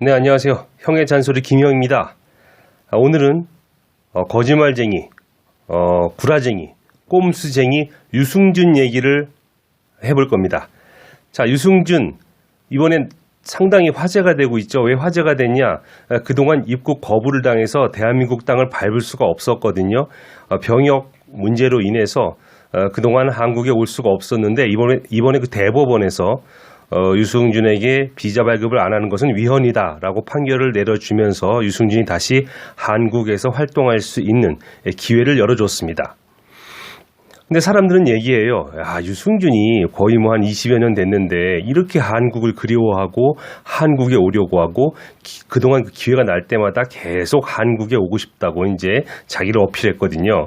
네, 안녕하세요. 형의 잔소리 김형입니다. 아, 오늘은 어, 거짓말쟁이, 어, 구라쟁이, 꼼수쟁이 유승준 얘기를 해볼 겁니다. 자, 유승준 이번엔 상당히 화제가 되고 있죠. 왜 화제가 됐냐? 아, 그동안 입국 거부를 당해서 대한민국 땅을 밟을 수가 없었거든요. 어, 병역 문제로 인해서 어, 그동안 한국에 올 수가 없었는데 이번에 이번에 그 대법원에서 어, 유승준에게 비자 발급을 안 하는 것은 위헌이다라고 판결을 내려주면서 유승준이 다시 한국에서 활동할 수 있는 기회를 열어줬습니다. 근데 사람들은 얘기해요. 야, 유승준이 거의 뭐 한 20여 년 됐는데 이렇게 한국을 그리워하고 한국에 오려고 하고 기- 그동안 그 기회가 날 때마다 계속 한국에 오고 싶다고 이제 자기를 어필했거든요.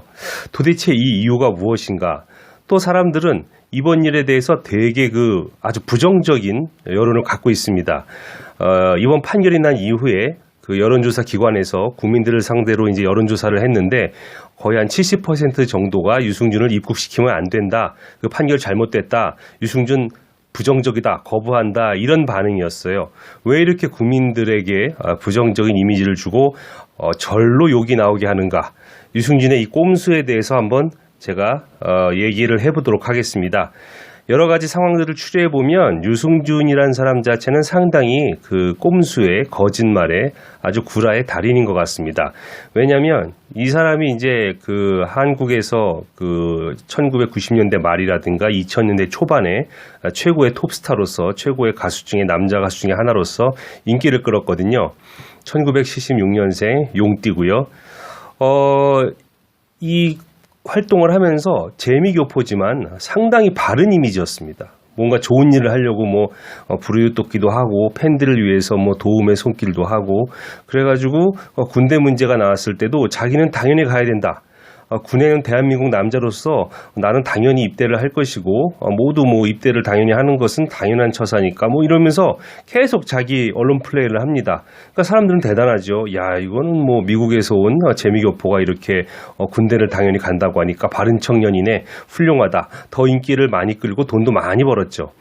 도대체 이 이유가 무엇인가? 또 사람들은 이번 일에 대해서 되게 그 아주 부정적인 여론을 갖고 있습니다. 어, 이번 판결이 난 이후에 그 여론조사 기관에서 국민들을 상대로 이제 여론조사를 했는데 거의 한 70% 정도가 유승준을 입국시키면 안 된다. 그 판결 잘못됐다. 유승준 부정적이다, 거부한다 이런 반응이었어요. 왜 이렇게 국민들에게 아, 부정적인 이미지를 주고 어, 절로 욕이 나오게 하는가? 유승준의 이 꼼수에 대해서 한번 제가 어, 얘기를 해보도록 하겠습니다. 여러 가지 상황들을 추려해 보면 유승준이란 사람 자체는 상당히 그 꼼수의 거짓말에 아주 구라의 달인인 것 같습니다. 왜냐하면 이 사람이 이제 그 한국에서 그 1990년대 말이라든가 2000년대 초반에 최고의 톱스타로서 최고의 가수 중에 남자 가수 중에 하나로서 인기를 끌었거든요. 1976년생 용띠고요. 어, 이 활동을 하면서 재미교포지만 상당히 바른 이미지였습니다. 뭔가 좋은 일을 하려고 뭐 어, 부르유토끼도 하고 팬들을 위해서 뭐 도움의 손길도 하고 그래가지고 어, 군대 문제가 나왔을 때도 자기는 당연히 가야 된다. 어, 군에는 대한민국 남자로서 나는 당연히 입대를 할 것이고 어, 모두 뭐 입대를 당연히 하는 것은 당연한 처사니까 뭐 이러면서 계속 자기 언론 플레이를 합니다. 그러니까 사람들은 대단하죠. 야 이거는 뭐 미국에서 온 어, 재미교포가 이렇게 어, 군대를 당연히 간다고 하니까 바른 청년이네 훌륭하다. 더 인기를 많이 끌고 돈도 많이 벌었죠.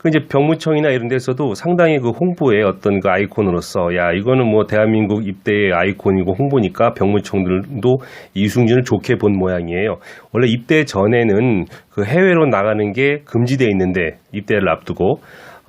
그 이제 병무청이나 이런 데서도 상당히 그 홍보의 어떤 그 아이콘으로서 야 이거는 뭐 대한민국 입대의 아이콘이고 홍보니까 병무청들도 이승준을 좋게 본 모양이에요. 원래 입대 전에는 그 해외로 나가는 게 금지돼 있는데 입대를 앞두고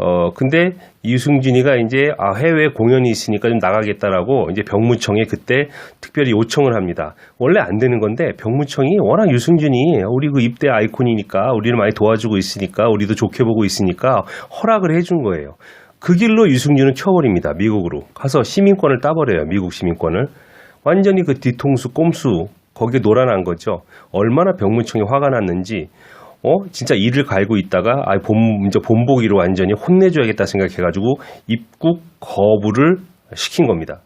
어 근데 이승준이가 이제 아 해외 공연이 있으니까 좀 나가겠다라고 이제 병무청에 그때 특별히 요청을 합니다. 원래 안 되는 건데 병무청이 워낙 유승준이 우리 그 입대 아이콘이니까 우리를 많이 도와주고 있으니까 우리도 좋게 보고 있으니까 허락을 해준 거예요. 그 길로 유승준은 켜버립니다. 미국으로 가서 시민권을 따버려요. 미국 시민권을 완전히 그 뒤통수 꼼수 거기에 놀아난 거죠. 얼마나 병무청이 화가 났는지 어 진짜 이를 갈고 있다가 아 본, 이제 본보기로 완전히 혼내줘야겠다 생각해가지고 입국 거부를 시킨 겁니다.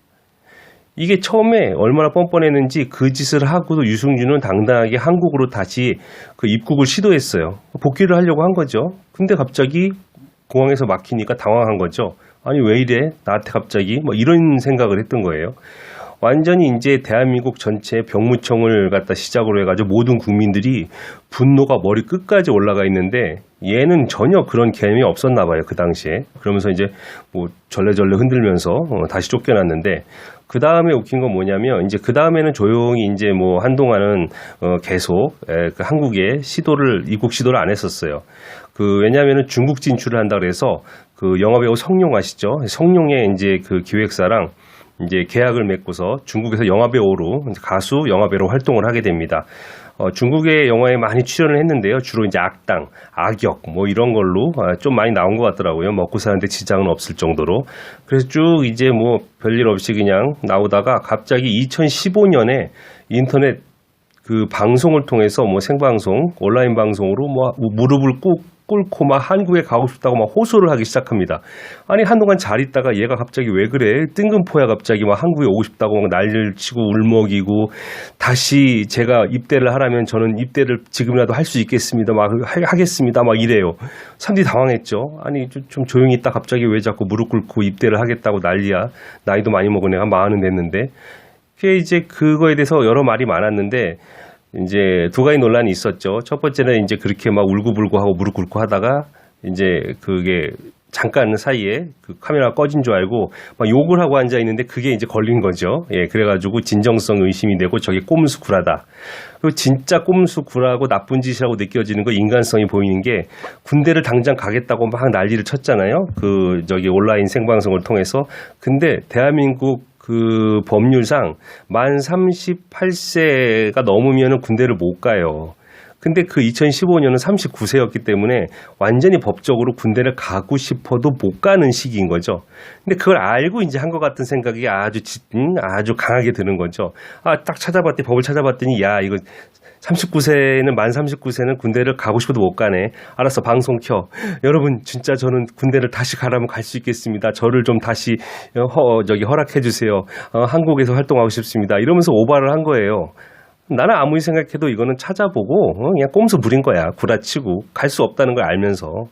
이게 처음에 얼마나 뻔뻔했는지 그 짓을 하고도 유승준은 당당하게 한국으로 다시 그 입국을 시도했어요. 복귀를 하려고 한 거죠. 근데 갑자기 공항에서 막히니까 당황한 거죠. 아니 왜 이래? 나한테 갑자기 뭐 이런 생각을 했던 거예요. 완전히 이제 대한민국 전체 병무청을 갖다 시작으로 해가지고 모든 국민들이 분노가 머리 끝까지 올라가 있는데 얘는 전혀 그런 개념이 없었나 봐요 그 당시에 그러면서 이제 뭐 절레절레 흔들면서 어, 다시 쫓겨났는데 그 다음에 웃긴 건 뭐냐면 이제 그 다음에는 조용히 이제 뭐 한동안은 어, 계속 에, 그 한국에 시도를 입국 시도를 안 했었어요. 그 왜냐하면은 중국 진출을 한다 그래서 그 영화배우 성룡 아시죠? 성룡의 이제 그 기획사랑 이제 계약을 맺고서 중국에서 영화배우로 가수 영화배우로 활동을 하게 됩니다. 어, 중국의 영화에 많이 출연을 했는데요. 주로 이제 악당, 악역 뭐 이런 걸로 아, 좀 많이 나온 것 같더라고요. 먹고 사는데 지장은 없을 정도로. 그래서 쭉 이제 뭐 별일 없이 그냥 나오다가 갑자기 2015년에 인터넷 그 방송을 통해서 뭐 생방송, 온라인 방송으로 뭐 무릎을 꿇, 꿇고 막 한국에 가고 싶다고 막 호소를 하기 시작합니다. 아니 한동안 잘 있다가 얘가 갑자기 왜 그래? 뜬금포야 갑자기 막 한국에 오고 싶다고 막 난리를 치고 울먹이고 다시 제가 입대를 하라면 저는 입대를 지금이라도 할 수 있겠습니다. 막 하- 하겠습니다. 막 이래요. 사람들이 당황했죠. 아니 좀, 좀 조용히 있다 갑자기 왜 자꾸 무릎 꿇고 입대를 하겠다고 난리야. 나이도 많이 먹은 애가 마흔은 됐는데. 그게 이제 그거에 대해서 여러 말이 많았는데 이제 두 가지 논란이 있었죠. 첫 번째는 이제 그렇게 막 울고불고하고 무릎 꿇고 하다가 이제 그게 잠깐 사이에 그 카메라가 꺼진 줄 알고 막 욕을 하고 앉아 있는데 그게 이제 걸린 거죠. 예, 그래가지고 진정성 의심이 되고 저게 꼼수 구라다. 그리고 진짜 꼼수 구라고 나쁜 짓이라고 느껴지는 거 인간성이 보이는 게 군대를 당장 가겠다고 막 난리를 쳤잖아요. 그 저기 온라인 생방송을 통해서. 근데 대한민국 그 법률상 만 38세가 넘으면 군대를 못 가요. 근데 그 2015년은 39세였기 때문에 완전히 법적으로 군대를 가고 싶어도 못 가는 시기인 거죠. 근데 그걸 알고 이제 한 것 같은 생각이 아주 지- 음, 아주 강하게 드는 거죠. 아, 딱 찾아봤더니 법을 찾아봤더니 야, 이거 39세는 만 39세는 군대를 가고 싶어도 못 가네. 알았어, 방송 켜. 여러분, 진짜 저는 군대를 다시 가라면 갈 수 있겠습니다. 저를 좀 다시 어, 허, 저기 허락해 주세요. 어, 한국에서 활동하고 싶습니다. 이러면서 오바를 한 거예요. 나는 아무리 생각해도 이거는 찾아보고 어, 그냥 꼼수 부린 거야. 구라치고 갈 수 없다는 걸 알면서.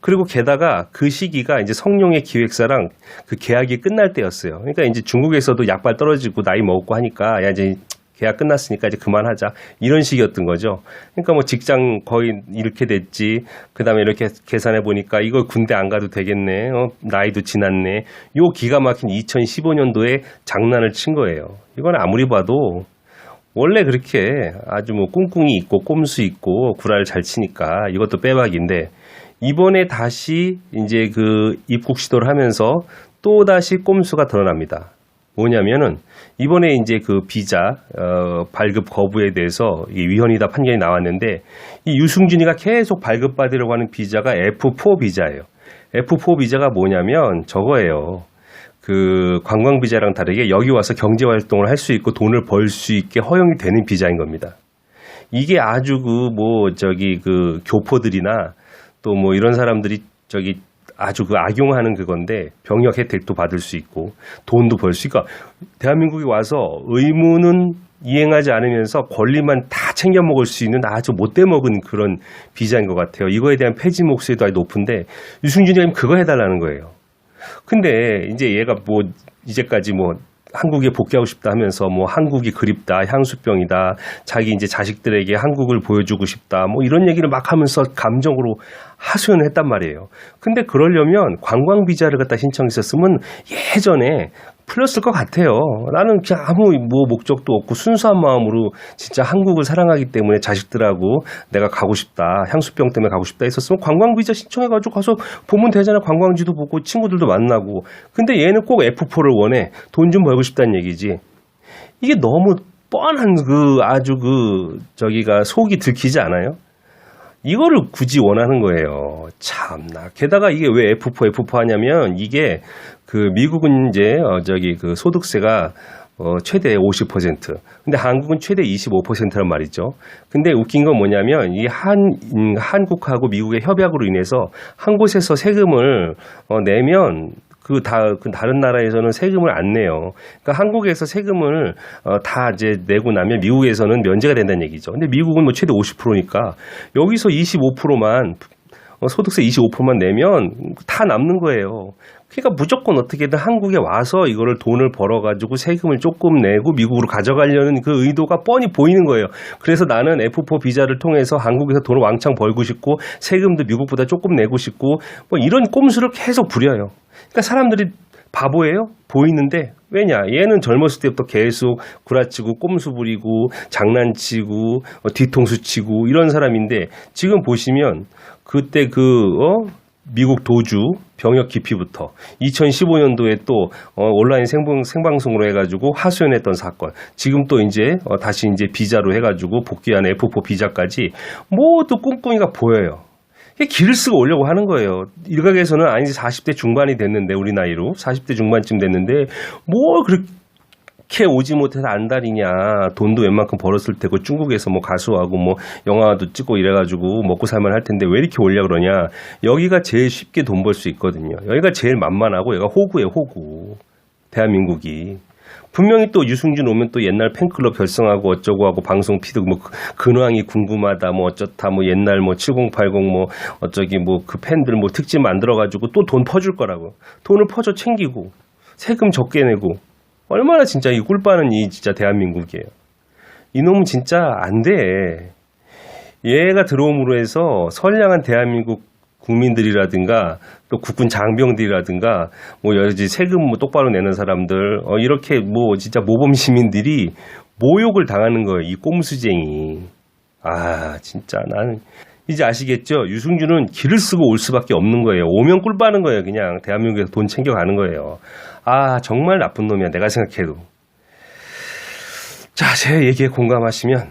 그리고 게다가 그 시기가 이제 성룡의 기획사랑 그 계약이 끝날 때였어요. 그러니까 이제 중국에서도 약발 떨어지고 나이 먹고 하니까 야 이제 계약 끝났으니까 이제 그만하자 이런 식이었던 거죠. 그러니까 뭐 직장 거의 이렇게 됐지. 그다음에 이렇게 계산해 보니까 이거 군대 안 가도 되겠네. 어, 나이도 지났네. 요 기가 막힌 2015년도에 장난을 친 거예요. 이건 아무리 봐도 원래 그렇게 아주 뭐 꿍꿍이 있고 꼼수 있고 구라를 잘 치니까 이것도 빼박인데 이번에 다시 이제 그 입국 시도를 하면서 또 다시 꼼수가 드러납니다. 뭐냐면은 이번에 이제 그 비자 어, 발급 거부에 대해서 이 위헌이다 판결이 나왔는데 이 유승준이가 계속 발급받으려고 하는 비자가 F4 비자예요. F4 비자가 뭐냐면 저거예요. 그 관광 비자랑 다르게 여기 와서 경제 활동을 할 수 있고 돈을 벌 수 있게 허용이 되는 비자인 겁니다. 이게 아주 그 뭐 저기 그 교포들이나 또 뭐 이런 사람들이 저기 아주 그 악용하는 그건데 병역 혜택도 받을 수 있고 돈도 벌 수 있고 대한민국에 와서 의무는 이행하지 않으면서 권리만 다 챙겨 먹을 수 있는 아주 못돼 먹은 그런 비자인 것 같아요. 이거에 대한 폐지 목소리도 아주 높은데 유승준이 그거 해달라는 거예요. 근데 이제 얘가 뭐 이제까지 뭐 한국에 복귀하고 싶다 하면서 뭐 한국이 그립다, 향수병이다, 자기 이제 자식들에게 한국을 보여주고 싶다, 뭐 이런 얘기를 막 하면서 감정으로 하소연을 했단 말이에요. 근데 그러려면 관광 비자를 갖다 신청했었으면 예전에 풀렸을 것 같아요. 나는 아무 뭐 목적도 없고 순수한 마음으로 진짜 한국을 사랑하기 때문에 자식들하고 내가 가고 싶다, 향수병 때문에 가고 싶다 했었으면 관광 비자 신청해 가지고 가서 보면 되잖아. 관광지도 보고 친구들도 만나고. 근데 얘는 꼭 F4를 원해. 돈 좀 벌고 싶다는 얘기지. 이게 너무 뻔한 그 아주 그 저기가 속이 들키지 않아요? 이거를 굳이 원하는 거예요. 참나. 게다가 이게 왜 F4, F4 하냐면 이게 그 미국은 이제 어 저기 그 소득세가 어 최대 50%. 근데 한국은 최대 25%란 말이죠. 근데 웃긴 건 뭐냐면 이한 음, 한국하고 미국의 협약으로 인해서 한 곳에서 세금을 어 내면 그 다, 그 다른 나라에서는 세금을 안 내요. 그러니까 한국에서 세금을 어, 다 이제 내고 나면 미국에서는 면제가 된다는 얘기죠. 근데 미국은 뭐 최대 50%니까 여기서 25%만 어, 소득세 25%만 내면 다 남는 거예요. 그러니까 무조건 어떻게든 한국에 와서 이거를 돈을 벌어가지고 세금을 조금 내고 미국으로 가져가려는 그 의도가 뻔히 보이는 거예요. 그래서 나는 F4 비자를 통해서 한국에서 돈을 왕창 벌고 싶고 세금도 미국보다 조금 내고 싶고 뭐 이런 꼼수를 계속 부려요. 그러니까 사람들이 바보예요? 보이는데 왜냐? 얘는 젊었을 때부터 계속 구라치고 꼼수 부리고 장난치고 어, 뒤통수 치고 이런 사람인데 지금 보시면 그때 그 어? 미국 도주 병역 기피부터 2015년도에 또 어, 온라인 생방, 생방 송으로 해가지고 하소연했던 사건 지금 또 이제 어, 다시 이제 비자로 해가지고 복귀한 F4 비자까지 모두 꿍꿍이가 보여요. 길을 쓰고 오려고 하는 거예요. 일각에서는 아니 40대 중반이 됐는데 우리 나이로 40대 중반쯤 됐는데 뭘 그렇게 오지 못해서 안달이냐. 돈도 웬만큼 벌었을 테고 중국에서 뭐 가수하고 뭐 영화도 찍고 이래가지고 먹고 살만 할 텐데 왜 이렇게 올려 그러냐. 여기가 제일 쉽게 돈 벌 수 있거든요. 여기가 제일 만만하고 여기가 호구예요 호구. 대한민국이. 분명히 또 유승준 오면 또 옛날 팬클럽 결성하고 어쩌고 하고 방송 피드 뭐 그- 근황이 궁금하다 뭐 어쩌다 뭐 옛날 뭐 7080 뭐 어쩌기 뭐 그 팬들 뭐 특집 만들어 가지고 또 돈 퍼줄 거라고 돈을 퍼줘 챙기고 세금 적게 내고 얼마나 진짜 이 꿀빠는 이 진짜 대한민국이에요. 이놈은 진짜 안 돼. 얘가 들어옴으로 해서 선량한 대한민국 국민들이라든가 또 국군 장병들이라든가 뭐 여러 가지 세금 뭐 똑바로 내는 사람들 어 이렇게 뭐 진짜 모범 시민들이 모욕을 당하는 거예요. 이 꼼수쟁이. 아, 진짜 나는 이제 아시겠죠? 유승준은 길을 쓰고 올 수밖에 없는 거예요. 오면 꿀 빠는 거예요. 그냥 대한민국에서 돈 챙겨가는 거예요. 아, 정말 나쁜 놈이야. 내가 생각해도. 자, 제 얘기에 공감하시면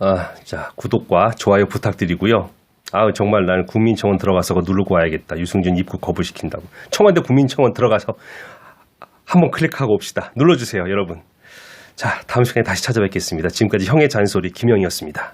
아, 자, 구독과 좋아요 부탁드리고요. 아, 정말 나는 국민청원 들어가서 누르고 와야겠다. 유승준 입국 거부시킨다고. 청와대 국민청원 들어가서 한번 클릭하고 옵시다. 눌러주세요, 여러분. 자, 다음 시간에 다시 찾아뵙겠습니다. 지금까지 형의 잔소리 김영이었습니다.